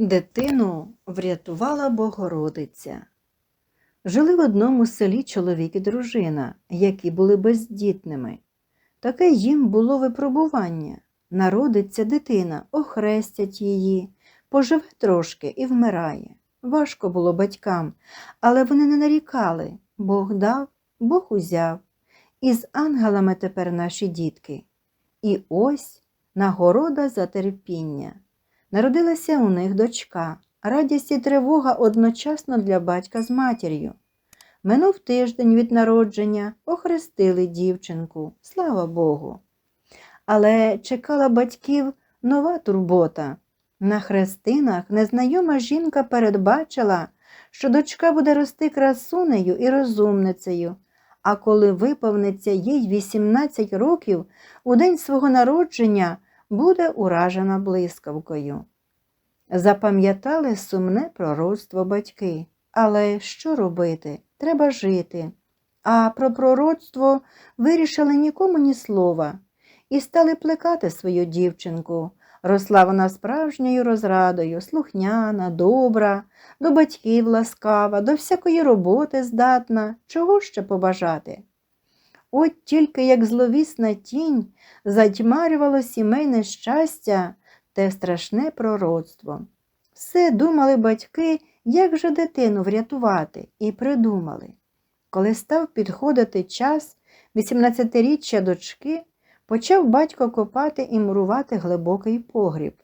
Дитину врятувала Богородиця. Жили в одному селі чоловік і дружина, які були бездітними. Таке їм було випробування. Народиться дитина, охрестять її, поживе трошки і вмирає. Важко було батькам, але вони не нарікали. Бог дав, Бог узяв. І з ангелами тепер наші дітки. І ось нагорода за терпіння. Народилася у них дочка, радість і тривога одночасно для батька з матір'ю. Минув тиждень від народження, охрестили дівчинку, слава Богу. Але чекала батьків нова турбота. На хрестинах незнайома жінка передбачила, що дочка буде рости красунею і розумницею, а коли виповниться їй 18 років, у день свого народження буде уражена блискавкою. Запам'ятали сумне пророцтво батьки. Але що робити? Треба жити. А про пророцтво вирішили нікому ні слова і стали плекати свою дівчинку. Росла вона справжньою розрадою, слухняна, добра, до батьків ласкава, до всякої роботи здатна, чого ще побажати. От тільки як зловісна тінь затьмарювало сімейне щастя те страшне пророцтво. Все думали батьки, як же дитину врятувати, і придумали. Коли став підходити час 18-річчя дочки, почав батько копати і мурувати глибокий погріб.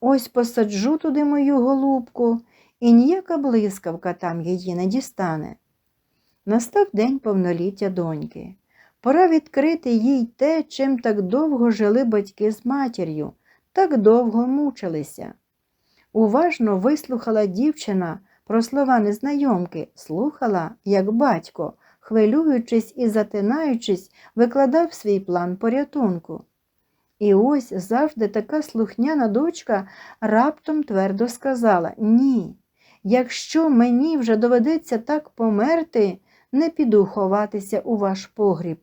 Ось посаджу туди мою голубку, і ніяка блискавка там її не дістане. Настав день повноліття доньки. Пора відкрити їй те, чим так довго жили батьки з матір'ю, так довго мучилися. Уважно вислухала дівчина про слова незнайомки, слухала, як батько, хвилюючись і затинаючись, викладав свій план порятунку. І ось завжди така слухняна дочка раптом твердо сказала Ні, якщо мені вже доведеться так померти, не піду ховатися у ваш погріб.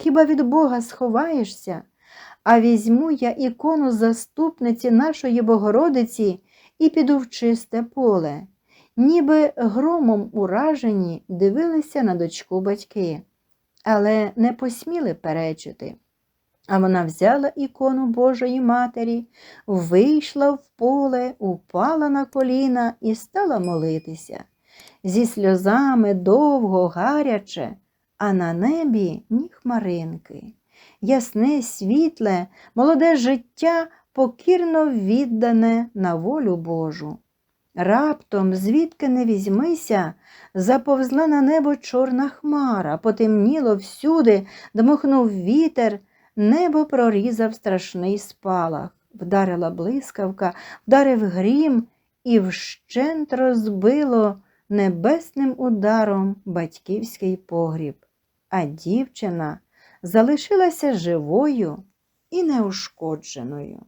Хіба від Бога сховаєшся? А візьму я ікону заступниці нашої Богородиці і піду в чисте поле. Ніби громом уражені дивилися на дочку батьки, але не посміли перечити. А вона взяла ікону Божої Матері, вийшла в поле, упала на коліна і стала молитися. Зі сльозами довго, гаряче, а на небі ні хмаринки. Ясне, світле, молоде життя покірно віддане на волю Божу. Раптом, звідки не візьмися, заповзла на небо чорна хмара, потемніло всюди, дмухнув вітер, небо прорізав страшний спалах. Вдарила блискавка, вдарив грім і вщент розбило небесним ударом батьківський погріб. А дівчина залишилася живою і неушкодженою.